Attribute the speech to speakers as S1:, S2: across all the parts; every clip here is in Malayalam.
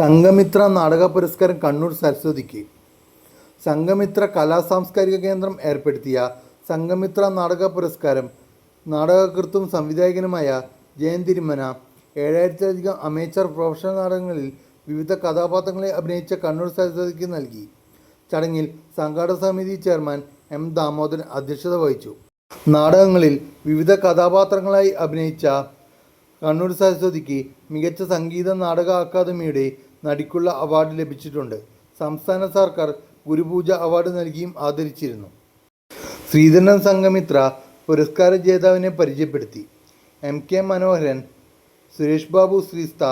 S1: സംഘമിത്ര നാടക പുരസ്കാരം കണ്ണൂർ സരസ്വതിക്ക് സംഘമിത്ര കലാ സാംസ്കാരിക കേന്ദ്രം ഏർപ്പെടുത്തിയ സംഘമിത്ര നാടക പുരസ്കാരം നാടകകൃത്തും സംവിധായകനുമായ ജയൻ ഏഴായിരത്തിലധികം അമേച്ചർ പ്രൊഫഷണൽ നാടകങ്ങളിൽ വിവിധ കഥാപാത്രങ്ങളെ അഭിനയിച്ച കണ്ണൂർ സരസ്വതിക്ക് നൽകി ചടങ്ങിൽ സംഘാടക സമിതി ചെയർമാൻ എം ദാമോദരൻ അധ്യക്ഷത വഹിച്ചു നാടകങ്ങളിൽ വിവിധ കഥാപാത്രങ്ങളായി അഭിനയിച്ച കണ്ണൂർ സരസ്വതിക്ക് മികച്ച സംഗീത നാടക അക്കാദമിയുടെ നടിക്കുള്ള അവാർഡ് ലഭിച്ചിട്ടുണ്ട് സംസ്ഥാന സർക്കാർ ഗുരുപൂജ അവാർഡ് നൽകിയും ആദരിച്ചിരുന്നു ശ്രീധരൻ സംഘമിത്ര പുരസ്കാര ജേതാവിനെ പരിചയപ്പെടുത്തി M K Manoharan Suresh Babu Sreesta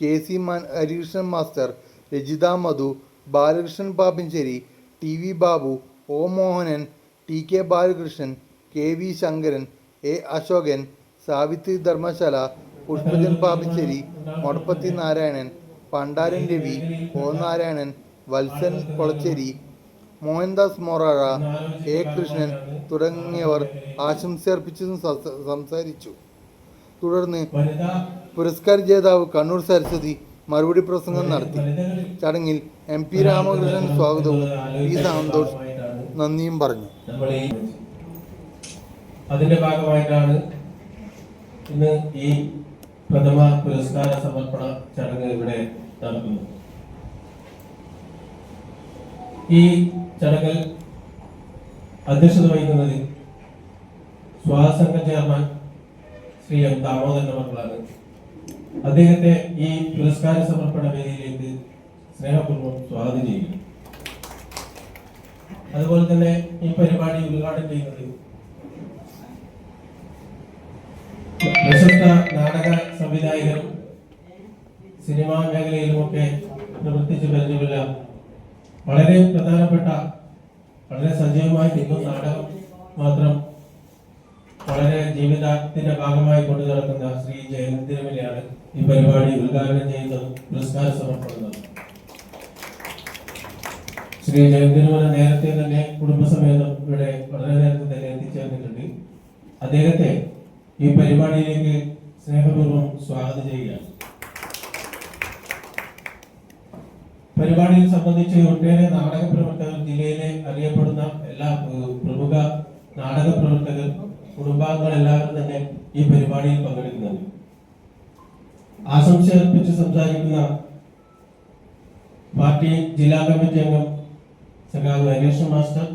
S1: K C Harikrishnan master Rajitha Madhu Balakrishnan Pappinisseri T V Babu O Mohanan T K Balakrishnan K V Sankaran A Asokan Savithri Dharmasala Pushpajan Pappisseri Modappathi Narayanan Pandaran Ravi Konarayanan Valsan Kolachery Mohandas Morazha A Krishnan തുടങ്ങിയവർ ആശംസയർപ്പിച്ചു സംസാരിച്ചു തുടർന്ന് പുരസ്കാര ജേതാവ് കണ്ണൂർ സരസ്വതി മറുപടി പ്രസംഗം നടത്തി ചടങ്ങിൽ എം പി രാമകൃഷ്ണൻ സ്വാഗതവും പി സന്തോഷ് നന്ദിയും പറഞ്ഞു
S2: അതിന്റെ ഭാഗമായിട്ടാണ് ഇന്ന് ഈ പ്രഥമ പുരസ്കാര സമർപ്പണ ചടങ്ങ് ഇവിടെ നടക്കുന്നു ഈ ചടങ്ങിൽ അധ്യക്ഷത വഹിക്കുന്നത് സ്വാസംഘ ചെയർമാൻ ശ്രീ എം ദാമോദരൻ മക്കളാണ് അദ്ദേഹത്തെ ഈ പുരസ്കാര സമർപ്പണ വേദിയിലേക്ക് സ്നേഹപൂർവ്വം സ്വാഗതം ചെയ്യുന്നു അതുപോലെ തന്നെ ഈ പരിപാടി ഉദ്ഘാടനം ചെയ്യുന്നത് പ്രശസ്ത നാടക സംവിധായകരും സിനിമാ മേഖലയിലുമൊക്കെ പ്രവർത്തിച്ചു കഴിഞ്ഞുമില്ല വളരെ പ്രധാനപ്പെട്ട വളരെ സജീവമായി നിൽക്കുന്ന നാടകം മാത്രം വളരെ ജീവിതത്തിന്റെ ഭാഗമായി കൊണ്ടു നടക്കുന്ന ശ്രീ ജയന്തിരമലയാണ് ഈ പരിപാടി ഉദ്ഘാടനം ചെയ്യുന്നത് പുരസ്കാര സമർപ്പിക്കുന്നത് ശ്രീ ജയന്തിരമല നേരത്തെ തന്നെ കുടുംബസമേതം ഇവിടെ വളരെ നേരത്തെ തന്നെ എത്തിച്ചേർന്നിട്ടുണ്ട് അദ്ദേഹത്തെ ഈ പരിപാടിയിലേക്ക് സ്നേഹപൂർവ്വം സ്വാഗതം ചെയ്യുകയാണ് പരിപാടിയെ സംബന്ധിച്ച് ഒട്ടേറെ നാടക പ്രവർത്തകർ ജില്ലയിലെ അറിയപ്പെടുന്ന എല്ലാ പ്രമുഖ നാടക പ്രവർത്തകർ കുടുംബാംഗങ്ങൾ എല്ലാവരും തന്നെ ഈ പരിപാടിയിൽ ആശംസ അർപ്പിച്ച് സംസാരിക്കുന്ന പാർട്ടി ജില്ലാ കമ്മിറ്റി അംഗം സഖാവ് ഹരീഷ് മാസ്റ്റർ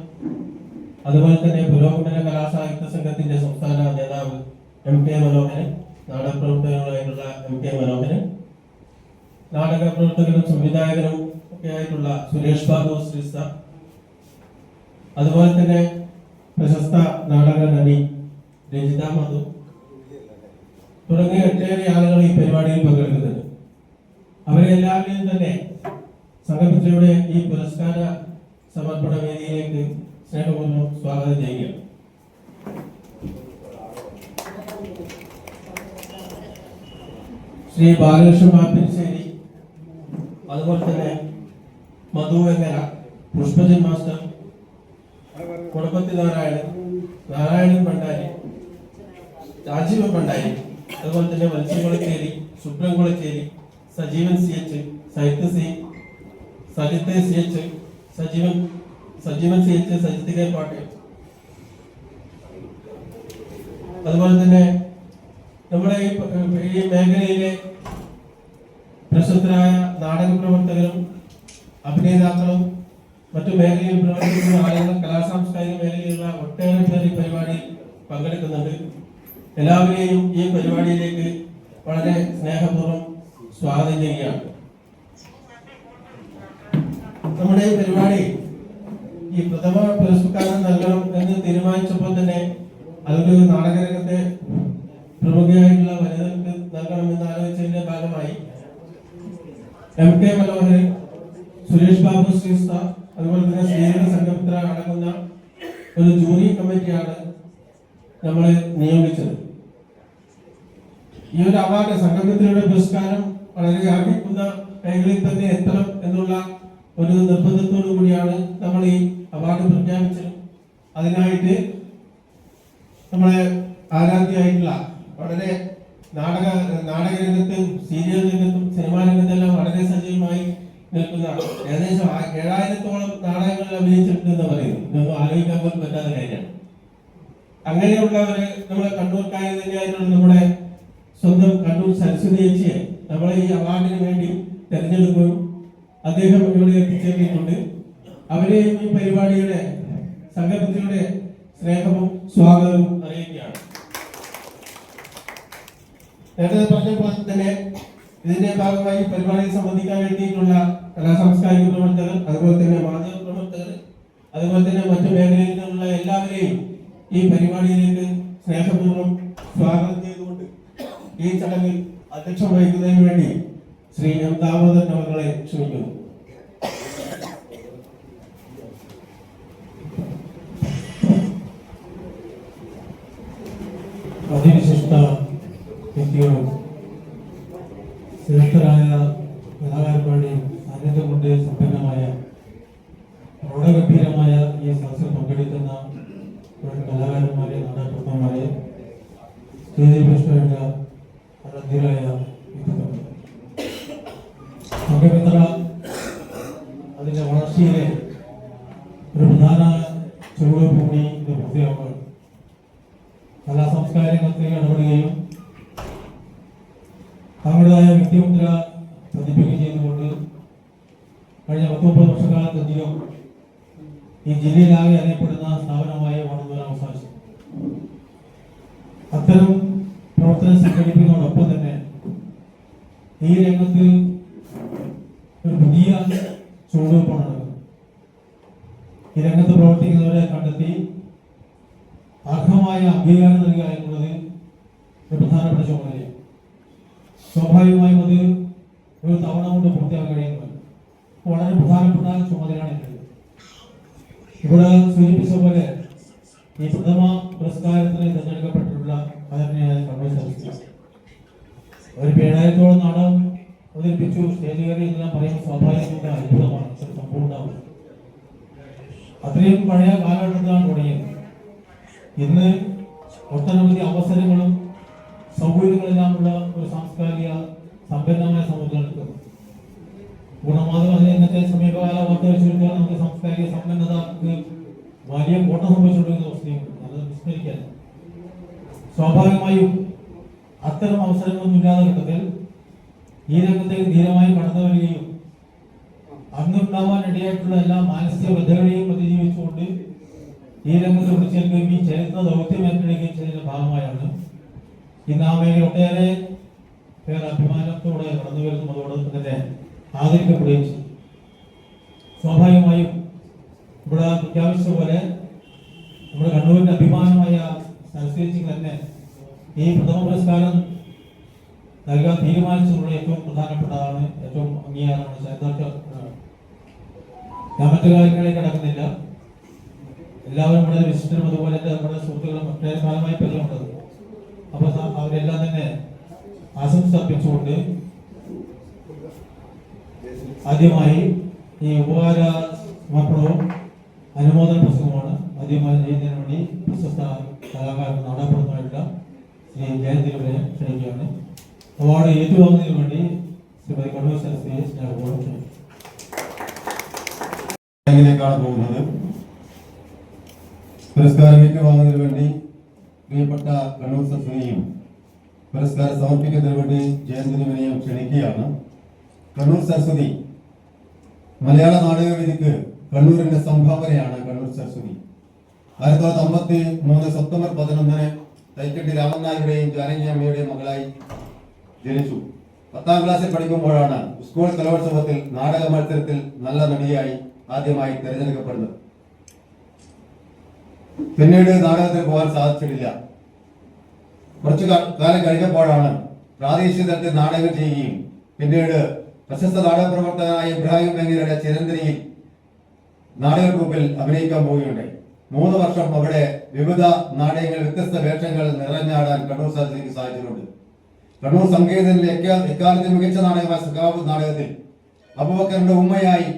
S2: അതുപോലെ തന്നെ പുരോഗമന കലാസാഹിത്യ സംഘത്തിന്റെ സംസ്ഥാന നേതാവ് എം കെ മനോഹരൻ നാടകപ്രവർത്തകനായിട്ടുള്ള എം കെ മനോഹരൻ നാടക പ്രവർത്തകനും സംവിധായകനും ഒക്കെ ആയിട്ടുള്ള സുരേഷ് ബാബു ശ്രീ സാർ അതുപോലെ തന്നെ പ്രശസ്ത നാടക നടി രഞ്ജിത മധു തുടങ്ങിയ ഒട്ടേറെ ആളുകൾ ഈ പരിപാടിയിൽ പങ്കെടുക്കുന്നുണ്ട് അവരെ എല്ലാവരെയും തന്നെ സംഘപിത്രയുടെ ഈ പുരസ്കാര സമർപ്പണ വേദിയിലേക്ക് സ്നേഹപൂർവ്വം സ്വാഗതം ചെയ്യുകയാണ് ശ്രീ ബാലകൃഷ്ണൻ മാപ്പിൻശേരി അതുപോലെ തന്നെ മധു വെങ്ങര പുഷ്പജൻ മാസ്റ്റർ കുടപ്പത്തി നാരായണൻ നാരായണൻ ഭണ്ഡാരി രാജീവൻ ഭണ്ഡാരി അതുപോലെ തന്നെ മത്സ്യകുളച്ചേരി സുബ്രംകുളച്ചേരി Sajeevan C H Sahith C Sajith C H Sajeevan Sajeevan C H Sajith K Patil അതുപോലെ തന്നെ നമ്മുടെ ഈ മേഖലയിലെ പ്രശസ്തരായ നാടക പ്രവർത്തകരും അഭിനേതാക്കളും മറ്റു മേഖലയിൽ പ്രവർത്തിക്കുന്ന ആളുകൾ കലാസാംസ്കാരിക മേഖലയിലുള്ള ഒട്ടേറെ പേർ ഈ പരിപാടിയിൽ പങ്കെടുക്കുന്നുണ്ട് എല്ലാവരെയും ഈ പരിപാടിയിലേക്ക് വളരെ സ്നേഹപൂർവ്വം സ്വാഗതം ചെയ്യുകയാണ് നമ്മുടെ ഈ പരിപാടി ഈ പ്രഥമ പുരസ്കാരം നൽകണം എന്ന് തീരുമാനിച്ചപ്പോൾ തന്നെ അതൊരു നാടകരംഗത്തെ പ്രമുഖയായിട്ടുള്ള വനിതകൾക്ക് നൽകണമെന്ന് ആലോചിച്ചതിന്റെ ഭാഗമായി എം കെ മനോഹരൻ സുരേഷ് ബാബു ശ്രീസ്ത അതുപോലെ തന്നെ ശ്രീരംഗ സംഘമിത്ര അടങ്ങുന്ന ഒരു ജൂറി കമ്മിറ്റിയാണ് നമ്മളെ നിയോഗിച്ചത് ഈ ഒരു അവാർഡ് സംഘമിത്രയുടെ പുരസ്കാരം വളരെ യാചിക്കുന്ന മേഖലയിൽ തന്നെ എത്തണം എന്നുള്ള ഒരു നിർബന്ധത്തോടു കൂടിയാണ് നമ്മൾ ഈ അവാർഡ് പ്രഖ്യാപിച്ചത് അതിനായിട്ട് നമ്മളെ ആരാധ്യമായിട്ടുള്ള വളരെ നാടക രംഗത്തും സീരിയൽ രംഗത്തും സിനിമാ രംഗത്തെല്ലാം വളരെ സജീവമായി നിൽക്കുന്ന ഏകദേശം ഏഴായിരത്തോളം നാടകങ്ങളിൽ അഭിനയിച്ചിട്ടുണ്ടെന്ന് പറയുന്നു ഇതൊന്നും ആലോചിക്കാൻ പോലും പറ്റാത്ത കാര്യമാണ് അങ്ങനെയുള്ളവര് നമ്മളെ കണ്ണൂർക്കാരി തന്നെയായിട്ടുള്ള നമ്മുടെ സ്വന്തം കണ്ണൂർ സരസ്വതി ചേച്ചിയെ നമ്മളെ ഈ അവാർഡിന് വേണ്ടി തെരഞ്ഞെടുക്കുകയും അദ്ദേഹം ഇവിടെ എത്തിച്ചേർന്നിട്ടുണ്ട് അവരെയും ഈ പരിപാടിയുടെ സംഘത്തിലൂടെ സ്നേഹവും സ്വാഗതവും അറിയിക്കുകയാണ് നേരത്തെ പോലെ തന്നെ ഇതിന്റെ ഭാഗമായി പരിപാടിയിൽ സംബന്ധിക്കാൻ വേണ്ടിയിട്ടുള്ള കലാസാംസ്കാരിക പ്രവർത്തകർ അതുപോലെ തന്നെ മാധ്യമ പ്രവർത്തകർ അതുപോലെ തന്നെ മറ്റു മേഖലയിൽ നിന്നുള്ള എല്ലാവരെയും ഈ പരിപാടിയിലേക്ക് സ്നേഹപൂർവ്വം സ്വാഗതം ചെയ്തുകൊണ്ട് ഈ ചടങ്ങിൽ അധ്യക്ഷം വഹിക്കുന്നതിന് വേണ്ടി ശ്രീ എം ദാമോദർ അവരുടെ ക്ഷണിക്കുന്നു അതിവിശിഷ്ട വ്യക്തികളും ശ്രേഷ്ഠരായ കലാകാരന്മാരുടെയും സാന്നിധ്യം കൊണ്ട് സമ്പന്നമായ പ്രൗഢഗംഭീരമായ ഈ സദസ്സിൽ പങ്കെടുക്കുന്ന കലാകാരന്മാരെ നാടകപ്രവർത്തകന്മാരെ സ്റ്റേജിൽ പ്രശ്നമായ ഈ രംഗത്ത് ഒരു പുതിയ ചുവടുവെപ്പാണ് ഈ രംഗത്ത് പ്രവർത്തിക്കുന്നവരെ കണ്ടെത്തി അർഹമായ അംഗീകാരം നൽകുക എന്നുള്ളത് ഒരു പ്രധാനപ്പെട്ട ചുമതലയാണ് സ്വാഭാവികമായും അത് ഒരു തവണ കൊണ്ട് പൂർത്തിയാക്കാൻ കഴിയുന്നത് വളരെ പ്രധാനപ്പെട്ട ചുമതലയാണ് ഇവിടെ സൂചിപ്പിച്ച പോലെ ഈ പ്രഥമ പുരസ്കാരത്തിന് തിരഞ്ഞെടുക്കപ്പെട്ടിട്ടുള്ള ആദരണീയായ കമ്മ്യൂണിസ്റ്റ് ഒരു ഏഴായിരത്തോളം നാടകം അവതരിപ്പിച്ചു സ്റ്റേജ് കയറി എന്നെല്ലാം പറയുമ്പോൾ സ്വാഭാവികമായ അത്ഭുതമാണ് സമ്പൂർണ്ണവും അത്രയും പഴയ കാലഘട്ടത്തിലാണ് തുടങ്ങിയത് ഇന്ന് ഒട്ടനവധി അവസരങ്ങളും സൗകര്യങ്ങളെല്ലാമുള്ള ഒരു സാംസ്കാരിക സമ്പന്നമായ സമൂഹത്തിൽ നിൽക്കുന്നു ഗുണമാതം ഇന്നത്തെ സമീപകാല വാർത്ത വെച്ചുകൊടുത്താൽ നമുക്ക് സാംസ്കാരിക സമ്പന്നതക്ക് വലിയ കോട്ടം സംഭവിച്ചുകൊണ്ടിരിക്കുന്ന അവസ്ഥയും അത് വിസ്മരിക്കാൻ സ്വാഭാവികമായും അത്തരം അവസരങ്ങളൊന്നും ഇല്ലാത്ത ഘട്ടത്തിൽ ഈ രംഗത്തേക്ക് ധീരമായി കടന്നു വരികയും അന്നുണ്ടാവാൻ ഇടയായിട്ടുള്ള എല്ലാ മാനസിക ബദ്ധകളെയും പ്രതിജീവിച്ചുകൊണ്ട് ഈ രംഗത്ത് പിടിച്ചേൽക്കുകയും ഈ ചരിത്ര ദൗത്യം ഏറ്റെടുക്കുകയും ചെയ്തതിന്റെ ഭാഗമായാണ് ഇന്ന് ആ മേഖല ഒട്ടേറെ പേർ അഭിമാനത്തോടെ കടന്നു വരുന്നു അതോടൊപ്പം തന്നെ ആദരിക്കപ്പെടുകയും ചെയ്തു സ്വാഭാവികമായും ഇവിടെ പ്രഖ്യാപിച്ച പോലെ നമ്മുടെ കണ്ണൂരിന്റെ അഭിമാനമായ സരസ്വതിക്ക് തന്നെ ഈ പ്രഥമ പുരസ്കാരം നൽകാൻ തീരുമാനിച്ചതിലൂടെ ഏറ്റവും പ്രധാനപ്പെട്ടതാണ് ഏറ്റവും അംഗീകാരമാണ് ചരിത്രത്തെ ഞാൻ മറ്റു കാര്യങ്ങളിലേക്ക് കടക്കുന്നില്ല എല്ലാവരും ഇവിടെ വിശിഷ്ടരും അതുപോലെ തന്നെ നമ്മുടെ സുഹൃത്തുക്കളും മറ്റേ കാലമായി പരിചയമുള്ളത് അപ്പൊ അവരെല്ലാം തന്നെ ആശംസ അർപ്പിച്ചുകൊണ്ട് ആദ്യമായി ഈ ഉപകാര സമർപ്പണവും അനുമോദന പ്രസംഗമാണ് ആദ്യമായി ചെയ്യുന്നതിന് വേണ്ടി പ്രശസ്ത കലാകാരൻ നാടാപുറത്തായിട്ടുള്ള ശ്രീ ജയദേവനെ ക്ഷണിക്കുകയാണ് അവാർഡ് ഏറ്റുവാങ്ങുന്നതിന് വേണ്ടി ശ്രീമതി കൺവെൻഷൻ സ്പീച്ച് ഞാൻ ാണ് പോകുന്നത് പുരസ്കാരം ഏറ്റുവാങ്ങുന്നതിന് വേണ്ടി പ്രിയപ്പെട്ട കണ്ണൂർ സസ്മിനെയും പുരസ്കാരം സമർപ്പിക്കുന്നതിന് വേണ്ടി ജയന്തിനുവിനെയും ക്ഷണിക്കുകയാണ് കണ്ണൂർ സരസ്വതി മലയാള നാടകവേദിക്ക് കണ്ണൂരിന്റെ സംഭാവനയാണ് കണ്ണൂർ സരസ്വതി ആയിരത്തി തൊള്ളായിരത്തി അമ്പത്തി മൂന്ന് സെപ്റ്റംബർ പതിനൊന്നിന് തൈക്കെട്ടി രാമനായരുടെയും ജാനകിയമ്മയുടെയും മകളായി ജനിച്ചു പത്താം ക്ലാസ്സിൽ പഠിക്കുമ്പോഴാണ് സ്കൂൾ കലോത്സവത്തിൽ നാടക മത്സരത്തിൽ നല്ല നടിയായി ആദ്യമായി തിരഞ്ഞെടുക്കപ്പെടുന്നത് പിന്നീട് നാടകത്തിൽ പോകാൻ സാധിച്ചിട്ടില്ല കുറച്ചു കാലം കഴിഞ്ഞപ്പോഴാണ് പ്രാദേശിക തലത്തിൽ നാടകം ചെയ്യുകയും പിന്നീട് പ്രശസ്ത നാടക പ്രവർത്തകനായ ഇബ്രാഹിം ബംഗീരയുടെ ചിരന്തരിയിൽ നാടക ഗ്രൂപ്പിൽ അഭിനയിക്കാൻ പോവുകയുണ്ടായി മൂന്ന് വർഷം അവിടെ വിവിധ നാണയങ്ങൾ വ്യത്യസ്ത വേഷങ്ങൾ നിറഞ്ഞാടാൻ കണ്ണൂർ സാഹിത്യത്തിന് സാധിച്ചിട്ടുണ്ട് കണ്ണൂർ സംഗീതത്തിലെ എക്കാലത്തെ മികച്ച നാടകമായ സഖാവ് നാടകത്തിൽ അബുബക്കറിന്റെ ഉമ്മയായി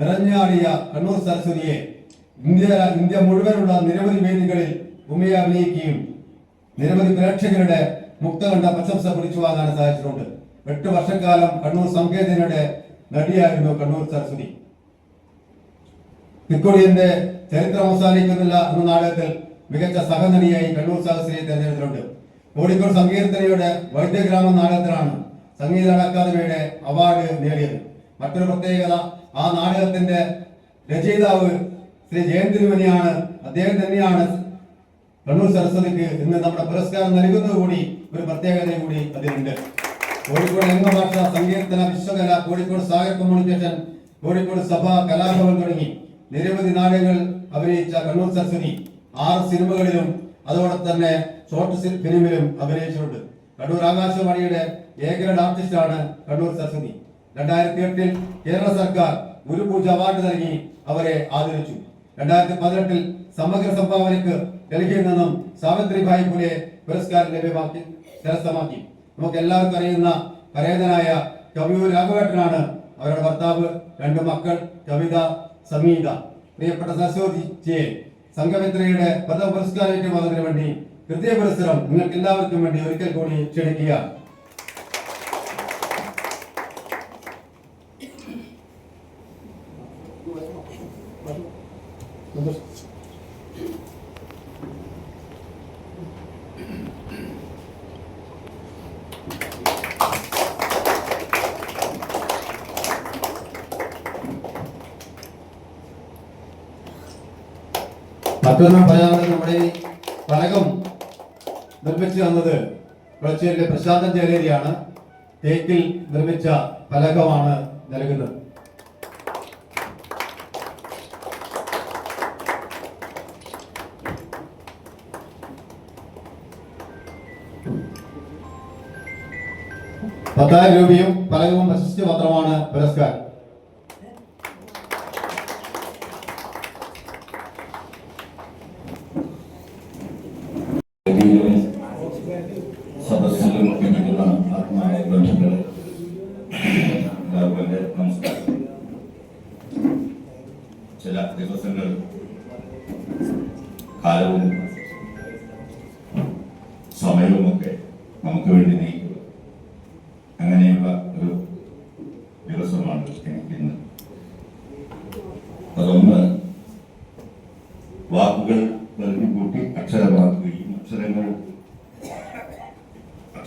S2: നിറഞ്ഞാടിയ കണ്ണൂർ സരസ്വതിയെ ഇന്ത്യ ഇന്ത്യ മുഴുവനുള്ള നിരവധി വേദികളിൽ ഉമ്മയെ അഭിനയിക്കുകയും നിരവധി പ്രേക്ഷകരുടെ മുക്ത കണ്ട പ്രശംസ പിടിച്ചു വാങ്ങാൻ സാധിച്ചിട്ടുണ്ട് എട്ട് വർഷക്കാലം കണ്ണൂർ സംഗീതയുടെ നടിയായിരുന്നു കണ്ണൂർ സരസ്വതി തിക്കൊടിയന്റെ ചരിത്രം അവസാനിക്കുന്നില്ല എന്ന നാടകത്തിൽ മികച്ച സഹനടിയായി കണ്ണൂർ സഹസ്രിയെ തെരഞ്ഞെടുത്തിട്ടുണ്ട് കോഴിക്കോട് സങ്കീർത്തനയുടെ വൈദ്യഗ്രാമം നാടകത്തിലാണ് സംഗീത അക്കാദമിയുടെ അവാർഡ് നേടിയത് മറ്റൊരു പ്രത്യേകത ആ നാടകത്തിന്റെ രചയിതാവ് ശ്രീ ജയന്തിരുമനിയാണ് അദ്ദേഹം തന്നെയാണ് കണ്ണൂർ സരസ്വതിക്ക് ഇന്ന് നമ്മുടെ പുരസ്കാരം നൽകുന്നത് കൂടി ഒരു പ്രത്യേകത കൂടി അതിലുണ്ട് കോഴിക്കോട് രംഗഭാഷ സങ്കീർത്തന വിശ്വകല കോഴിക്കോട് സാഗർ കമ്മ്യൂണിക്കേഷൻ കോഴിക്കോട് സഭ കലാഭവൻ തുടങ്ങി നിരവധി നാടകങ്ങൾ അഭിനയിച്ച കണ്ണൂർ സരസ്വതി ആറ് സിനിമകളിലും അതുപോലെ തന്നെ ഷോർട്ട് ഫിലിമിലും അഭിനയിച്ചിട്ടുണ്ട് കണ്ണൂർ ആകാശവാണിയുടെ ഏക ഗ്രേഡ് ആർട്ടിസ്റ്റാണ് കണ്ണൂർ സരസ്വതി രണ്ടായിരത്തി എട്ടിൽ കേരള സർക്കാർ ഗുരുപൂജ അവാർഡ് നൽകി അവരെ ആദരിച്ചു രണ്ടായിരത്തി പതിനെട്ടിൽ സമഗ്ര സംഭാവനയ്ക്ക് ഡൽഹിയിൽ നിന്നും സാവിത്രിഭായ് ഫുലെ പുരസ്കാരം ലഭ്യമാക്കി കരസ്ഥമാക്കി നമുക്ക് എല്ലാവർക്കും അറിയുന്ന പരേതനായ കവിയൂർ രാഘവേട്ടനാണ് അവരുടെ ഭർത്താവ് രണ്ട് മക്കൾ കവിത സമീത പ്രിയപ്പെട്ട സരസ്വതിയെ സംഘമിത്രയുടെ പദപുരസ്കാരം ഏറ്റുവാങ്ങുന്നതിന് വേണ്ടി ഹൃദയപുരസ്സരം നിങ്ങൾക്ക് എല്ലാവർക്കും വേണ്ടി ഒരിക്കൽ കൂടി ക്ഷണിക്കുക ഉൽപ്പന്നം തയ്യാറ് നമ്മുടെ ഈ പലകം നിർമ്മിച്ചു തന്നത് കൊളച്ചേരിയിലെ പ്രശാന്തൻ ചേരേരിയാണ് തേക്കിൽ നിർമ്മിച്ച ഫലകമാണ് നൽകുന്നത് പത്തായിരം രൂപയും പലകവും പ്രശസ്തി പത്രമാണ് പുരസ്കാരം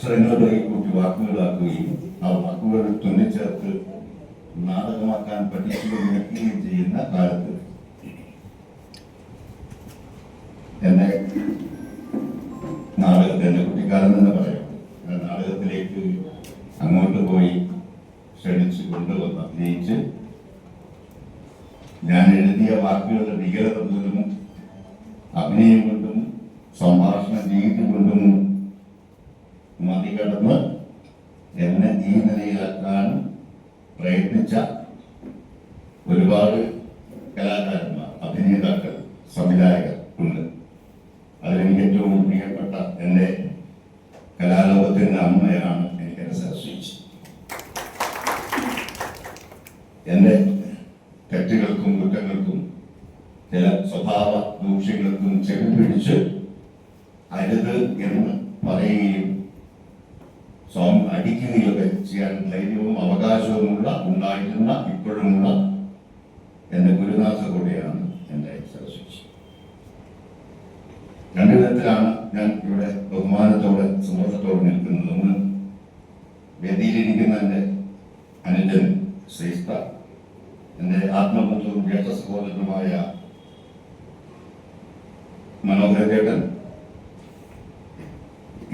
S3: അക്ഷരങ്ങൾ കൂട്ടി വാക്കുകളാക്കുകയും ആ വാക്കുകൾ തുന്നിച്ചേർത്ത് നാടകമാക്കാൻ പഠിക്കുകയും വിളിക്കുകയും ചെയ്യുന്ന കാലത്ത് എന്നെ നാടകത്തിൽ എന്റെ കുട്ടിക്കാലം തന്നെ പറയാം നാടകത്തിലേക്ക് അങ്ങോട്ട് പോയി ക്ഷണിച്ച് കൊണ്ടുവന്ന് അഭിനയിച്ച് ഞാൻ എഴുതിയ വാക്കുകളുടെ ഭീകരത പോലും അഭിനയം എൻ്റെ തെറ്റുകൾക്കും കുറ്റങ്ങൾക്കും ചില സ്വഭാവ ദൂഷ്യങ്ങൾക്കും ചെവി പിടിച്ച് അരുത് എന്ന് പറയുകയും സ്വാമി അടിക്കുകയൊക്കെ ചെയ്യാൻ ധൈര്യവും അവകാശവുമുള്ള ഉണ്ടായിരുന്ന ഇപ്പോഴുമുള്ള എന്റെ ഗുരുനാഥ കൂടെയാണ് എന്റെ സരസ്വതി രണ്ട് വിധത്തിലാണ് ഞാൻ ഇവിടെ ബഹുമാനത്തോടെ സന്തോഷത്തോടെ നിൽക്കുന്നത് ഒന്ന് വ്യതിയിലിരിക്കുന്ന എൻ്റെ അനുജൻ ശ്രീസ്ഥ എൻ്റെ ആത്മബന്ധുവും ജ്യേഷ്ഠ സഹോദരനുമായ മനോഹരചേട്ടൻ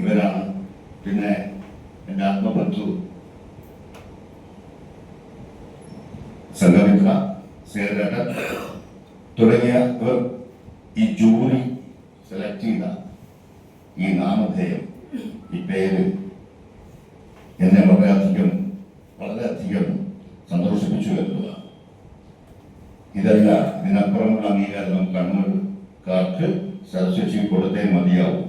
S3: ഇവരാണ് പിന്നെ എൻ്റെ ആത്മബന്ധു സംഘമിത്ര സേതുരേട്ടൻ തുടങ്ങിയവർ ഈ ജൂറി സെലക്ട് ചെയ്ത ഈ നാമധേയം ഈ പേര് എന്നെ വളരെയധികം ചെയ്തേ മതിയാവും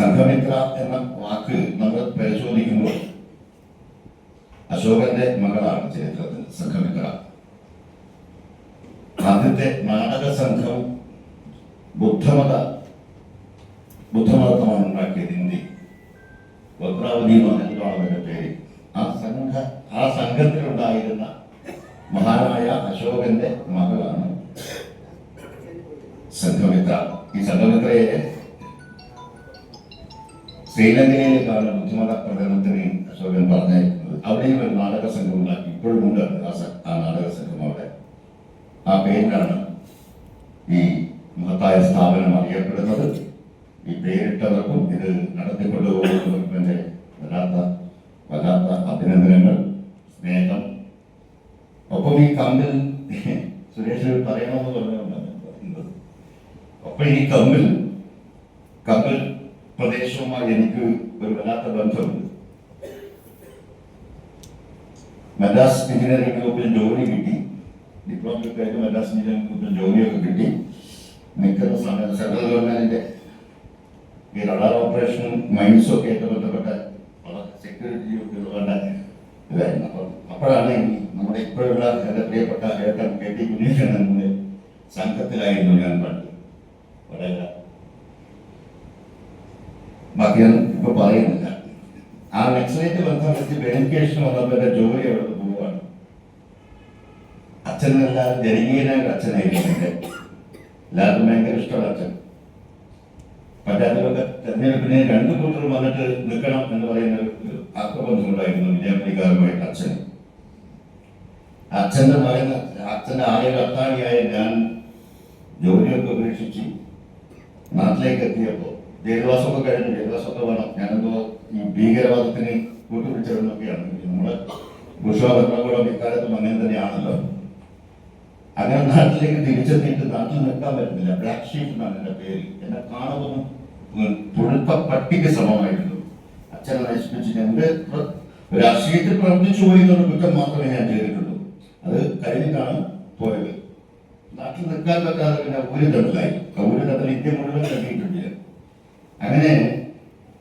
S3: സംഘമിത്ര എന്ന വാക്ക് നമ്മൾ പരിശോധിക്കുമ്പോൾ അശോകന്റെ മകളാണ് ചരിത്രത്തിൽ സംഘമിത്ര ശ്രീലങ്കയിലെ കാണുന്ന ബുദ്ധിമത പ്രകടനത്തിന് അശോകൻ പറഞ്ഞിരിക്കുന്നത് അവിടെയും ഒരു നാടക സംഘം ഉണ്ടാക്കി ഇപ്പോഴും ഉണ്ട് ആ നാടക സംഘം അവിടെ ആ പേരിലാണ് ഈ മഹത്തായ സ്ഥാപനം അറിയപ്പെടുന്നത് ഈ പേരിട്ടവർക്കും ഇത് നടത്തിക്കൊണ്ടുപോകുന്നവർക്കും എൻ്റെ വല്ലാത്ത വല്ലാത്ത അഭിനന്ദനങ്ങൾ സ്നേഹം ഒപ്പം ഈ കമ്പിൽ സുരേഷ് പറയണമെന്ന് പറഞ്ഞുകൊണ്ടാണ് പറയുന്നത് ഒപ്പം ഈ കമ്പിൽ കമ്പിൽ പ്രദേശവുമായി എനിക്ക് ഒരു വല്ലാത്ത ബന്ധമുണ്ട് മദ്രാസ് എഞ്ചിനീയറിംഗ് ഗ്രൂപ്പിൽ ജോലി കിട്ടി ഡിപ്ലോമയൊക്കെ ആയിട്ട് മദ്രാസ് എഞ്ചിനീയറിംഗ് ഗ്രൂപ്പിൽ ജോലിയൊക്കെ കിട്ടി നിൽക്കുന്ന സമയത്ത് സെൻട്രൽ ഗവൺമെന്റിന്റെ ഈ റഡാർ ഓപ്പറേഷനും മൈൻസും ഒക്കെ ആയിട്ട് ബന്ധപ്പെട്ട സെക്യൂരിറ്റിയൊക്കെ ഉള്ളവരുടെ ഇതായിരുന്നു അപ്പം അപ്പോഴാണ് നമ്മുടെ ഇപ്പോഴുള്ള എൻ്റെ പ്രിയപ്പെട്ട ഏട്ടൻ കെ ടി കുഞ്ഞിക്കണ്ണൻ സംഘത്തിലായിരുന്നു ഞാൻ പണ്ട് വളരെ മതിയെന്ന് ഇപ്പൊ പറയുന്നില്ല ആ നക്സലേറ്റ് ബന്ധം വെച്ച് വെരിഫിക്കേഷൻ വന്നവരുടെ ജോലി അവിടെ പോവാണ് അച്ഛനെല്ലാം ജനകീയനായ അച്ഛനായിരുന്നു എല്ലാവർക്കും ഭയങ്കര ഇഷ്ടമുള്ള അച്ഛൻ പഞ്ചായത്തിലൊക്കെ തെരഞ്ഞെടുപ്പിനെ രണ്ട് കൂട്ടർ വന്നിട്ട് നിൽക്കണം എന്ന് പറയുന്ന ഒരു ആത്മബന്ധമുണ്ടായിരുന്നു വിദ്യാപനിക്കാരുമായിട്ട് അച്ഛന് അച്ഛൻ്റെ പറയുന്ന അച്ഛന്റെ ആയ കർത്താവിയായ ഞാൻ ജോലിയൊക്കെ ഉപേക്ഷിച്ച് നാട്ടിലേക്ക് എത്തിയപ്പോ ജയിൽവാസമൊക്കെ കഴിഞ്ഞു ജയിൽവാസമൊക്കെ വേണം ഞാനെന്തോ ഈ ഭീകരവാദത്തിന് കൂട്ടുപിടിച്ചവരെന്നൊക്കെയാണ് നമ്മുടെ ഭൂഷാഭരണകൂടം ഇക്കാലത്തും അങ്ങനെ തന്നെയാണല്ലോ അങ്ങനെ നാട്ടിലേക്ക് തിരിച്ചെത്തിയിട്ട് നാട്ടിൽ നിൽക്കാൻ പറ്റുന്നില്ല ബ്ലാക്ക് ഷീറ്റ് എന്നാണ് എന്റെ പേര് എന്നെ കാണുന്നതും തുഴുപ്പ പട്ടിക്ക് സമമായിരുന്നു അച്ഛനെ എന്റെ ഒരു രാഷ്ട്രീയത്തിൽ പ്രവർത്തിച്ചു പോയി പോയിരുന്ന കുറ്റം മാത്രമേ ഞാൻ ചെയ്തിട്ടുള്ളൂ അത് കഴിഞ്ഞിട്ടാണ് പോയത് നാട്ടിൽ നിൽക്കാൻ പറ്റാതെ പിന്നെ ഒരു തട്ടിലായി ഒരു തട്ടിൽ ഇന്ത്യ മുഴുവൻ കഴിഞ്ഞിട്ടുണ്ട് അങ്ങനെ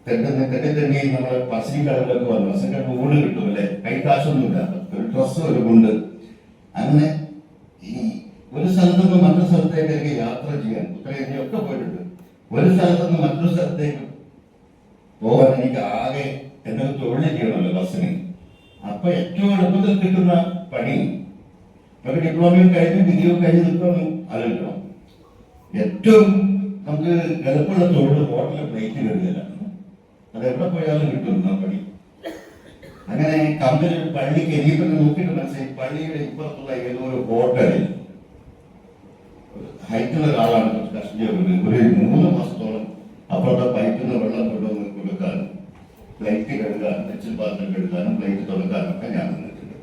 S3: തെക്കത്തെ തെക്കൻ നമ്മൾ മസിലി കടലിലൊക്കെ വന്നു മസിലി ഊണ് കിട്ടും അല്ലെ കാശൊന്നുമില്ല ഒരു ഡ്രസ്സ് ഒരു കൊണ്ട് അങ്ങനെ ഈ ഒരു സ്ഥലത്തു നിന്ന് മറ്റൊരു സ്ഥലത്തേക്ക് യാത്ര ചെയ്യാൻ ഉത്തരേന്ത്യയൊക്കെ പോയിട്ടുണ്ട് ഒരു സ്ഥലത്തു നിന്ന് മറ്റൊരു സ്ഥലത്തേക്ക് പോകാൻ എനിക്ക് ആകെ എന്തൊരു തൊഴിൽ ചെയ്യണമല്ലോ ബസ്സിന് അപ്പൊ ഏറ്റവും എളുപ്പത്തിൽ കിട്ടുന്ന പണി ഡിപ്ലോമയും കഴിഞ്ഞ് ഡിഗ്രിയും കഴിഞ്ഞ് നിൽക്കണം അല്ലല്ലോ ഏറ്റവും നമുക്ക് എളുപ്പമുള്ള ചോറ് ഹോട്ടലിൽ പ്ലേറ്റ് കരുതലാണ് അത് എവിടെ പോയാലും കിട്ടും പടി അങ്ങനെ കമ്പനി പള്ളിക്ക് എരിയപ്പെട്ട നോക്കിയിട്ട് മനസ്സിലായി പള്ളിയുടെ ഇപ്പുറത്തുള്ള ഏതോ ഒരു ഹോട്ടലിൽ ഹൈറ്റുള്ള ഒരാളാണ് കഷ്ടിച്ചത് ഒരു മൂന്ന് മാസത്തോളം അപ്പുറത്തെ പൈപ്പിൽ നിന്ന് വെള്ളം കൊണ്ടുവന്ന് കൊടുക്കാനും പ്ലേറ്റ് കഴുകാനും വെച്ചിൽ പാത്രം കഴുകാനും പ്ലേറ്റ് തുറക്കാനും ഒക്കെ ഞാൻ നിന്നിട്ടുണ്ട്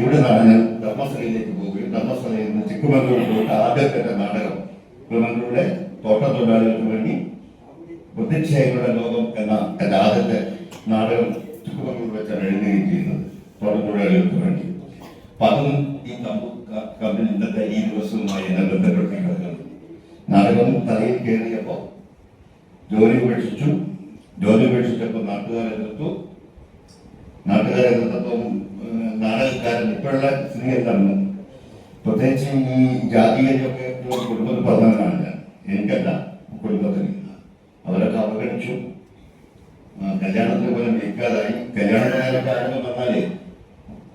S3: ഇവിടെ നിന്നാണ് ഞാൻ ധർമ്മസ്ഥലയിലേക്ക് പോവുകയും ധർമ്മസ്ഥലയിൽ നിന്ന് ചിക്കുമംഗളൂർ പോയിട്ട് ആദ്യത്തെ നാടകം കുളമംഗലൂടെ തോട്ടത്തൊഴിലാളികൾക്ക് വേണ്ടി ബുദ്ധിക്ഷയങ്ങളുടെ ലോകം എന്ന എൻ്റെ ആദ്യത്തെ നാടകം ചുക്കുമംഗളൂർ വെച്ചാണ് എഴുതുകയും ചെയ്യുന്നത് തോട്ടത്തൊഴിലാളികൾക്ക് വേണ്ടി അപ്പം ഈ ഈ കമ്പനി ഇന്നത്തെ ഈ ദിവസവുമായി എന്നെ ബന്ധപ്പെട്ടിട്ടുണ്ട് നാടകം തലയിൽ കയറിയപ്പോൾ ജോലി ഉപേക്ഷിച്ചു ജോലി ഉപേക്ഷിച്ചപ്പോൾ നാട്ടുകാരെ എതിർത്തു നാട്ടുകാരെ എതിർത്തപ്പം നാടകക്കാരൻ ഇപ്പോഴുള്ള സ്ത്രീ എന്താണ് പ്രത്യേകിച്ച് ഈ ജാതീയതയൊക്കെ ഒരു കുടുംബം പറഞ്ഞവനാണ് ഞാൻ എനിക്കല്ല കുടുംബത്തിന് അവരൊക്കെ അവഗണിച്ചു കല്യാണത്തിന് പോലും നീക്കാതായി കല്യാണത്തിനൊക്കെ പറഞ്ഞാലേ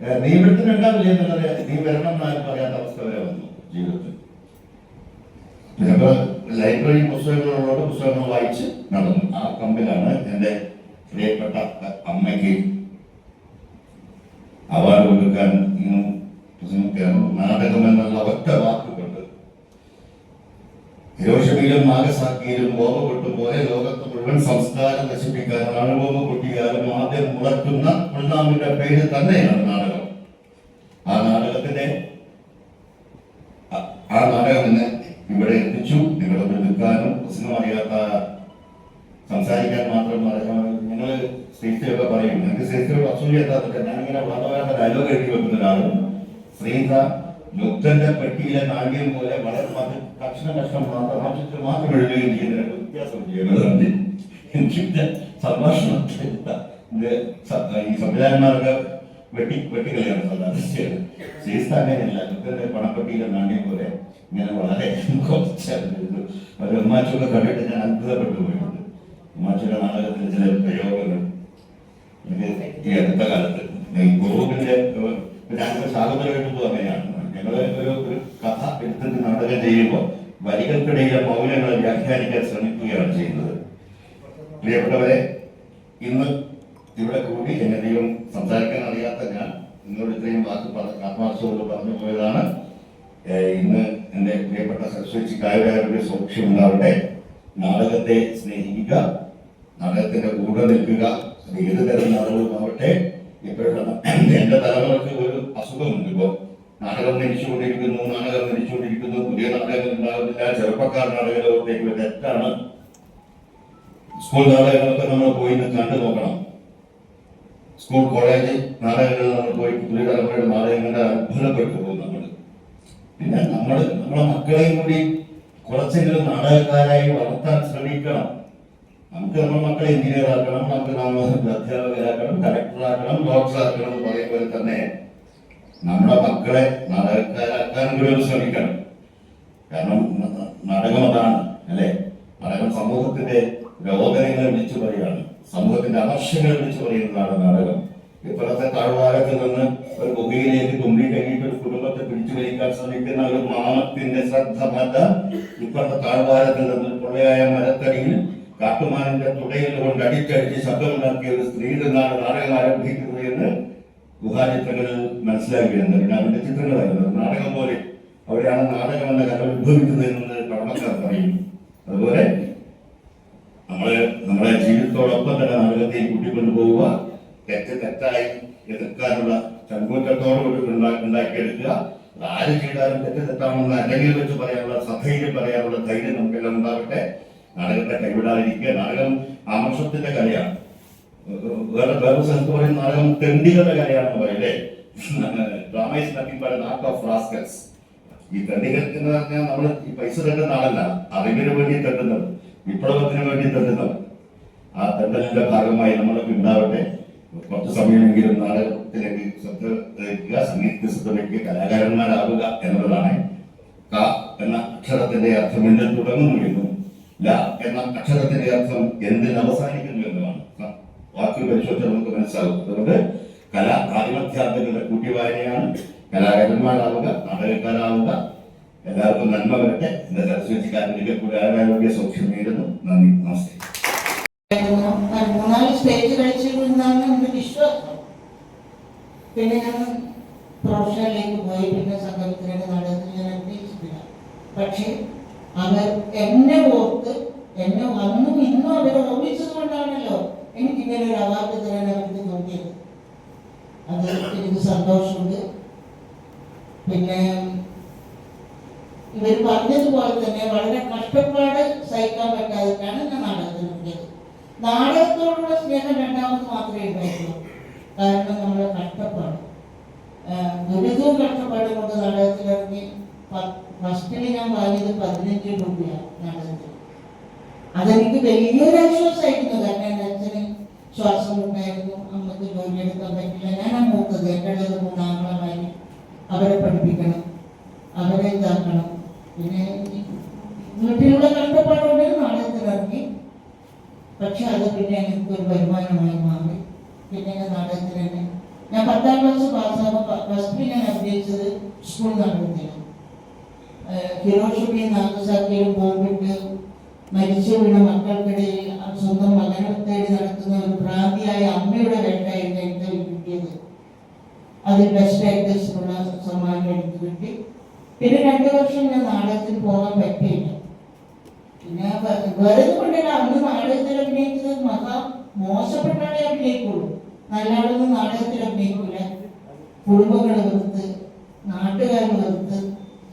S3: നീ നിയമത്തിന് ഉണ്ടാവില്ല എന്നുള്ളത് നീ വരണം എന്നാലും പറയാത്ത അവസ്ഥ വരെ വന്നു ജീവിതത്തിൽ ലൈബ്രറി പുസ്തകങ്ങളുള്ളതുകൊണ്ട് പുസ്തകങ്ങൾ വായിച്ച് നടന്നു ആ കമ്പിലാണ് എൻ്റെ പ്രിയപ്പെട്ട അമ്മയ്ക്ക് തീരും ബോംബ് പൊട്ടുപോലെ ലോകത്ത് മുഴുവൻ സംസ്കാരം നശിപ്പിക്കാനും അണുബോംബ് പൊട്ടിക്കാനും ആദ്യം മുളയ്ക്കുന്ന ഉൾനാമിന്റെ പേര് തന്നെയാണ് നാടകം ആ നാടകത്തിന്റെ ആ നാടകം എന്നെ ഇവിടെ എത്തിച്ചു ഇവിടെ നിൽക്കാനും പ്രസംഗം അറിയാത്ത സംസാരിക്കാൻ മാത്രം നിങ്ങൾ ശ്രീസ്ഥയൊക്കെ പറയും നിങ്ങൾക്ക് ശ്രീസ്ഥയോട് അസൂയ എത്താത്തൊക്കെ ഞാനിങ്ങനെ വളർന്നു വേണ്ട ഡയലോഗ് എഴുതി വെക്കുന്ന ഒരാളും ശ്രീധ മുത്തന്റെ പട്ടിയിലെ നാണ്യം പോലെ വളരെ കർഷക കഷ്ടം മാത്രം ആവശ്യത്തിൽ മാത്രം എഴുതുകയും ചെയ്യുന്നതിന് വ്യത്യാസം ചെയ്യുന്നതാണ് എനിക്കിന്റെ സംഭാഷണത്തിൽ ഈ സംവിധായകന്മാർക്ക് വെട്ടി വെട്ടിക്കളിയാണ് സാധാരണ സീസ് അങ്ങനെയല്ല മുത്തന്റെ പണപ്പെട്ടിയിലെ നാണ്യം പോലെ ഇങ്ങനെ വളരെ കുറച്ചായിരുന്നു ഒരു ഉമ്മാച്ചൊക്കെ കണ്ടിട്ട് ഞാൻ അത്ഭുതപ്പെട്ടു പോയിട്ടുണ്ട് ഉമ്മാച്ചയുടെ നാടകത്തിൽ ചില പ്രയോഗങ്ങൾ ഈ അടുത്ത കാലത്ത് ഗോകുലിന്റെ രാജ്യത്തെ സാഗതമായിട്ട് പോകുന്നതാണ് ഞങ്ങള് ഒരു ഒരു കഥ എടുത്തിട്ട് നാടകം ചെയ്യുമ്പോൾ വരികൾക്കിടയിലെ മൗനങ്ങൾ വ്യാഖ്യാനിക്കാൻ ശ്രമിക്കുകയാണ് ചെയ്യുന്നത് പ്രിയപ്പെട്ടവരെ ഇന്ന് ഇവിടെ കൂടി എന്നെയും സംസാരിക്കാൻ അറിയാത്ത ഞാൻ നിങ്ങളുടെ ഇത്രയും വാക്ക് ആത്മാർത്ഥത്തോട് പറഞ്ഞു പോയതാണ് ഇന്ന് എൻ്റെ പ്രിയപ്പെട്ട സരസ്വതി കായകാരുടെ സൗക്ഷ്യം ഉണ്ടാവട്ടെ നാടകത്തെ സ്നേഹിക്കുക നാടകത്തിന്റെ കൂടെ നിൽക്കുക ഏത് തരം ആവട്ടെ ഇപ്പോഴുള്ള എൻ്റെ തലമുറയ്ക്ക് ഒരു അസുഖമുണ്ട് ഇപ്പോൾ നാടകം മരിച്ചുകൊണ്ടിരിക്കുന്നു നാടകം മരിച്ചുകൊണ്ടിരിക്കുന്നു പുതിയ നാടകങ്ങൾ ഉണ്ടാകുന്നില്ല ചെറുപ്പക്കാർ നാടകത്തിലേക്ക് തെറ്റാണ് സ്കൂൾ നാടകങ്ങളൊക്കെ നമ്മൾ പോയി കണ്ടു നോക്കണം സ്കൂൾ കോളേജ് നാടകങ്ങളിൽ നമ്മൾ പോയി പുതിയ തലമുറയുടെ നാടകങ്ങളുടെ അത്ഭുതപ്പെട്ടു പോകും നമ്മൾ പിന്നെ നമ്മൾ നമ്മളെ മക്കളെയും കൂടി കുറച്ചെങ്കിലും നാടകക്കാരായി വളർത്താൻ ശ്രമിക്കണം നമുക്ക് നമ്മുടെ മക്കളെ എഞ്ചിനീയർ ആക്കണം നമുക്ക് നമ്മൾ അധ്യാപകരാക്കണം കലക്ടറാക്കണം ഡോക്ടറാക്കണം എന്ന് പറയുമ്പോൾ തന്നെ നമ്മുടെ മക്കളെ നാടകക്കാരാക്കാൻ കൂടി ഒന്ന് ശ്രമിക്കണം കാരണം നാടകം അതാണ് അല്ലെ നാടകം സമൂഹത്തിന്റെ രോഗങ്ങളെ വിളിച്ചു പറയുകയാണ് സമൂഹത്തിന്റെ ആവശ്യങ്ങൾ വിളിച്ചു പറയുന്നതാണ് നാടകം ഇപ്പോഴത്തെ താഴ്വാരത്തിൽ നിന്ന് ഒരു ഗുഹയിലേക്ക് തുമ്പി കഴിഞ്ഞിട്ട് ഒരു കുടുംബത്തെ പിടിച്ചു വലിക്കാൻ ശ്രമിക്കുന്ന ഒരു മാമത്തിന്റെ ശ്രദ്ധ പദ്ധ ഇപ്പോഴത്തെ താഴ്വാരത്തിൽ നിന്ന് പൊള്ളയായ മരത്തടിയിൽ കാട്ടുമാനിന്റെ തുടയിൽ കൊണ്ട് അടിച്ചടിച്ച് ശബ്ദമുണ്ടാക്കിയ ഒരു സ്ത്രീയുടെ നിന്നാണ് നാടകം ആരംഭിക്കുന്നത് ഉണ്ടാക്കിയിരുന്നത് പിന്നെ അതിന്റെ ചിത്രങ്ങളായിരുന്നു നാടകം പോലെ അവിടെയാണ് നാടകം എന്ന കല ഉദ്ഭവിക്കുന്നതെന്ന് പഠനക്കാർ പറയുന്നു അതുപോലെ നമ്മളെ നമ്മുടെ ജീവിതത്തോടൊപ്പം തന്നെ നാടകത്തെ കൂട്ടിക്കൊണ്ടുപോവുക തെറ്റ് തെറ്റായി എതിർക്കാനുള്ള ചങ്കൂറ്റത്തോടുകൂടി ഉണ്ടാക്കിയെടുക്കുക ആര് ചെയ്താലും തെറ്റ് തെറ്റാണെന്ന് അല്ലെങ്കിൽ വെച്ച് പറയാനുള്ള സധൈര്യം പറയാനുള്ള ധൈര്യം നമുക്കെല്ലാം ഉണ്ടാകട്ടെ നാടകത്തെ കൈവിടാതിരിക്കുക നാടകം ആമർഷത്തിന്റെ കലയാണ് വേറെ വേറെ സ്ഥലത്ത് പറയും നാടകം തെണ്ടികളുടെ കലയാണെന്ന് പറയല്ലേ drama is nothing but art of rascals ഈ തണ്ടികൾ എന്ന് പറഞ്ഞാൽ നമ്മൾ ഈ പൈസ തട്ടുന്ന ആളല്ല അറിവിന് വേണ്ടി തട്ടുന്നത് വിപ്ലവത്തിന് വേണ്ടി തട്ടുന്നത് ആ തട്ടലിന്റെ ഭാഗമായി നമ്മളൊക്കെ ഉണ്ടാവട്ടെ കുറച്ച് സമയമെങ്കിലും നാടകത്തിലേക്ക് ശ്രദ്ധ വയ്ക്കുക സംഗീതത്തിൽ ശ്രദ്ധ വയ്ക്കുക കലാകാരന്മാരാവുക എന്നതാണ് ക എന്ന അക്ഷരത്തിന്റെ അർത്ഥം എന്നിൽ തുടങ്ങുന്നു എന്നും ല എന്ന അക്ഷരത്തിന്റെ അർത്ഥം എന്തിൽ അവസാനിക്കുന്നു എന്നുമാണ് വാക്ക് പരിശോധിച്ചാൽ നമുക്ക് മനസ്സിലാകും അതുകൊണ്ട് കലാ പ്രാതിപധ്യാർത്ഥികളുടെ കൂട്ടിവായനയാണ് കലാകാരന്മാരാവുക നാടകക്കാരാവുക എല്ലാവർക്കും നന്മ വരട്ടെ എന്റെ സരസ്വതിക്കാരൻ്റെ കൂടെ ആരോഗ്യ സൗഖ്യം നേരുന്നു നന്ദി നമസ്തേ
S4: മൂന്നാല് സ്റ്റേജ് കളിച്ചിരുന്നാണ് എന്റെ വിശ്വാസം പിന്നെ ഞാൻ പ്രൊഫഷനിലേക്ക് പോയി പിന്നെ സംഘത്തിലേക്ക് നടന്ന് ഞാൻ അഭിനയിച്ചിട്ടില്ല പക്ഷെ അവർ എന്നെ ഓർത്ത് എന്നെ വന്നും ഇന്നും അവരെ ഓർമ്മിച്ചത് കൊണ്ടാണല്ലോ എനിക്കിങ്ങനെ ഒരു അവാർഡ് തരാൻ അവർക്ക് നോക്കിയത് അത് എനിക്ക് സന്തോഷമുണ്ട് പിന്നെ ഇവർ പറഞ്ഞതുപോലെ തന്നെ വളരെ കഷ്ടപ്പാട് സഹിക്കാൻ പറ്റാതെയാണ് ഞാൻ നാടകത്തിന് കൂടിയത് നാടകത്തോടുള്ള സ്നേഹം രണ്ടാമത് മാത്രമേ ഉണ്ടായിട്ടുള്ളൂ കാരണം നമ്മുടെ കഷ്ടപ്പാട് ദുരിതവും കഷ്ടപ്പാട് കൊണ്ട് നാടകത്തിലിറങ്ങി ഫസ്റ്റിന് ഞാൻ വാങ്ങിയത് പതിനഞ്ച് രൂപയാണ് നാടകത്തിൽ അതെനിക്ക് വലിയൊരു ആശ്വാസമായിരുന്നു കാരണം ശ്വാസം ഉണ്ടായിരുന്നു അമ്മക്ക് ജോലിയെടുക്കാൻ പറ്റില്ല ഞാൻ ആ നോക്കുക എന്നുള്ളത് മൂന്നാങ്ങളമായി അവരെ പഠിപ്പിക്കണം അവരെ ഇതാക്കണം പിന്നെ വീട്ടിലുള്ള കഷ്ടപ്പാടുകൊണ്ട് നാടകത്തിലിറങ്ങി പക്ഷെ അത് പിന്നെ എനിക്ക് ഒരു വരുമാനമായി മാറി പിന്നെ നാടകത്തിൽ തന്നെ ഞാൻ പത്താം ക്ലാസ് പാസ്സാകുമ്പോൾ ഫസ്റ്റ് ഞാൻ അഭിനയിച്ചത് സ്കൂൾ നാടകത്തിലാണ് ഹിറോഷിമയും നാഗസാക്കിയിലും ബോംബിട്ട് മരിച്ചു വീണ മക്കൾക്കിടയിൽ സ്വന്തം മകനെ തേടി നടക്കുന്ന ഒരു ഭ്രാന്തിയായ അമ്മയുടെ വേട്ടയായിരുന്നു എൻ്റെ കിട്ടിയത് അത് ബെസ്റ്റ് ആക്ടേഴ്സിനുള്ള സമ്മാനം എടുത്തു കിട്ടി പിന്നെ രണ്ടു വർഷം ഞാൻ നാടകത്തിന് പോകാൻ പറ്റിയില്ല പിന്നെ വെറുതെ കൊണ്ടല്ല അന്ന് നാടകത്തിൽ അഭിനയിച്ചത് മഹാ മോശപ്പെട്ടാണ് അഭിനയിക്കുള്ളൂ നല്ല ആളൊന്നും നാടകത്തിൽ അഭിനയിക്കൂല കുടുംബങ്ങളെ വെറുത്ത് നാട്ടുകാർ വെറുത്ത്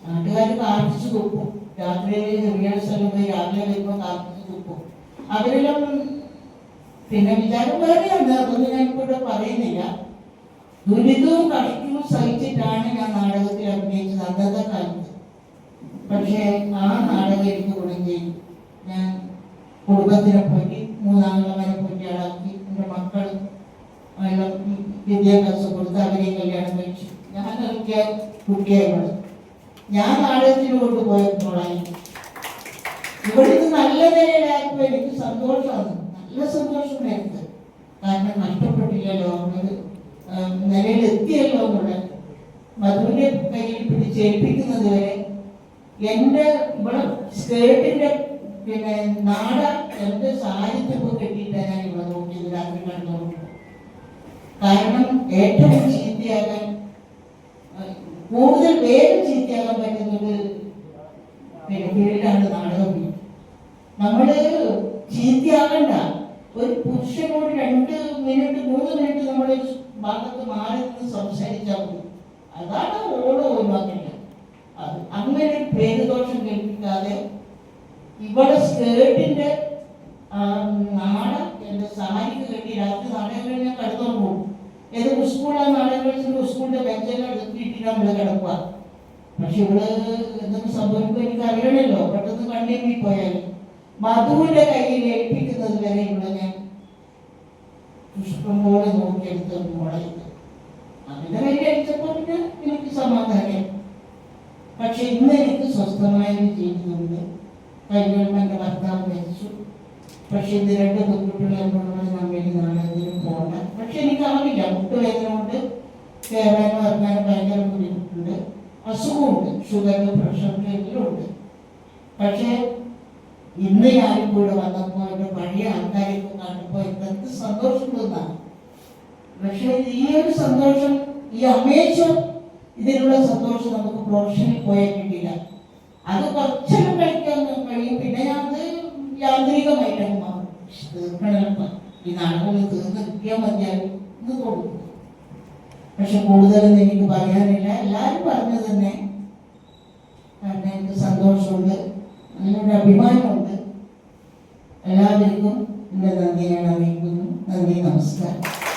S4: നാട്ടുകാർ പ്രാർത്ഥിച്ചു തുപ്പും രാത്രിയിൽ റിഹേഴ്സൽ പോയി രാവിലെ വരുമ്പോൾ പ്രാർത്ഥിച്ചു തുപ്പും അവരിലും പിന്നെ വിചാരം വേറെയാണ് അതൊന്നും ഞാൻ ഇപ്പോഴും പറയുന്നില്ല ദുരിതവും കളിക്കും സഹിച്ചിട്ടാണ് ഞാൻ നാടകത്തിൽ അഭിനയിച്ചത് അന്നത്തെ കാലത്ത് പക്ഷേ ആ നാടകം എനിക്ക് ഗുണമെങ്കിൽ ഞാൻ കുടുംബത്തിനെ പറ്റി മൂന്നാംഗമാരെ പറ്റി ആളാക്കി എൻ്റെ മക്കൾ വിദ്യാഭ്യാസം കൊടുത്ത് അവരെ കല്യാണം കഴിച്ചു ഞാൻ ഞാനൊക്കെ കുട്ടിയായി ഞാൻ നാടകത്തിലോട്ട് പോയപ്പോഴായി അവിടുന്ന് നല്ല നിലയിലായപ്പോ എനിക്ക് സന്തോഷമാണ് നല്ല സന്തോഷമായിരുന്നു കാരണം നഷ്ടപ്പെട്ടില്ലല്ലോ അവനത് നിലയിലെത്തിയല്ലോ എത്തിയല്ലോ എന്നുള്ള മധുവിന്റെ കയ്യിൽ പിടിച്ചേൽപ്പിക്കുന്നത് വരെ എന്റെ ഇവിടെ സ്കേർട്ടിന്റെ പിന്നെ നാട എന്റെ സാഹിത്യമൊക്കെ കെട്ടിയിട്ടാണ് ഞാൻ ഇവിടെ നോക്കിയത് രാത്രി കണ്ടു കാരണം ഏറ്റവും ചീത്തയാകാൻ കൂടുതൽ പേര് ചീത്തയാകാൻ പറ്റുന്നത് പിന്നെ വീടാണ് നാട നമ്മള് ചീത്തയാകണ്ട ഒരു പുരുഷനോട് രണ്ട് മിനിറ്റ് മൂന്ന് മിനിറ്റ് നമ്മൾ ഭാഗത്ത് മാറി നിന്ന് സംസാരിച്ചാൽ മതി അതാണ് ഓട് ഒഴിവാക്കേണ്ടത് അത് അങ്ങനെ പേരുദോഷം കേൾപ്പിക്കാതെ ഇവിടെ സ്കേർട്ടിന്റെ നാട എന്റെ സാരിക്ക് കെട്ടി രാത്രി നാണയം ഞാൻ കിടത്തോണ്ട് പോകും ഏത് ഉസ്കൂളാ നാണയം കഴിച്ചിട്ട് ഉസ്കൂളിന്റെ ബെഞ്ചെല്ലാം എടുത്തിട്ടിട്ട് നമ്മൾ കിടക്കുക പക്ഷെ ഇവിടെ എന്തെങ്കിലും സംഭവിക്കുമ്പോൾ എനിക്ക് അറിയണമല്ലോ പെട്ടെന്ന് കണ്ടേങ്ങി പോയാലും മധുവിന്റെ കയ്യിൽ ഏൽപ്പിക്കുന്നത് വരെയുള്ള ഞാൻ പുഷ്പമോടെ നോക്കിയെടുത്ത് മോളെ അതിന്റെ കയ്യിൽ എടുത്തപ്പോ പിന്നെ എനിക്ക് സമാധാനം പക്ഷെ ഇന്ന് എനിക്ക് സ്വസ്ഥമായ ജീവിതമുണ്ട് കൈകളും ഭർത്താവ് മരിച്ചു പക്ഷെ ഇത് രണ്ട് കുട്ടികളെ ഞാൻ വേണ്ടി നാളെങ്കിലും പോകണം പക്ഷെ എനിക്ക് അറിയില്ല മുട്ടുവേദന കൊണ്ട് കേരളം ഇറങ്ങാനും ഭയങ്കര ബുദ്ധിമുട്ടുണ്ട് അസുഖമുണ്ട് ഷുഗറിന് പ്രഷറിന് എല്ലാം ഉണ്ട് പക്ഷേ ഇന്ന് ഞാനിപ്പോൾ ഇവിടെ വന്നപ്പോൾ എൻ്റെ പഴയ ആൾക്കാരെയൊക്കെ കാണുമ്പോൾ എന്തെന്ത് സന്തോഷം തോന്നാണ് പക്ഷേ ഈ ഒരു സന്തോഷം ഈ അമേച്ചർ ഇതിനുള്ള സന്തോഷം നമുക്ക് പ്രൊഫഷനിൽ പോയാൽ കിട്ടില്ല അത് കുറച്ചൊക്കെ കഴിക്കാൻ കഴിയും പിന്നെ ഞാനത് യാന്ത്രികമായിട്ടങ്ങ് മാറും ഈ നാടകങ്ങൾ തീർന്ന് കിട്ടിയാൽ മതിയാകും എന്ന് തോന്നും പക്ഷെ കൂടുതലൊന്നും എനിക്ക് പറയാനില്ല എല്ലാവരും പറഞ്ഞു തന്നെ കാരണം എനിക്ക് സന്തോഷമുണ്ട് അതിനോട് അഭിമാനമുണ്ട് എല്ലാവർക്കും എൻ്റെ നന്ദിയെ അറിയിക്കുന്നു നന്ദി നമസ്കാരം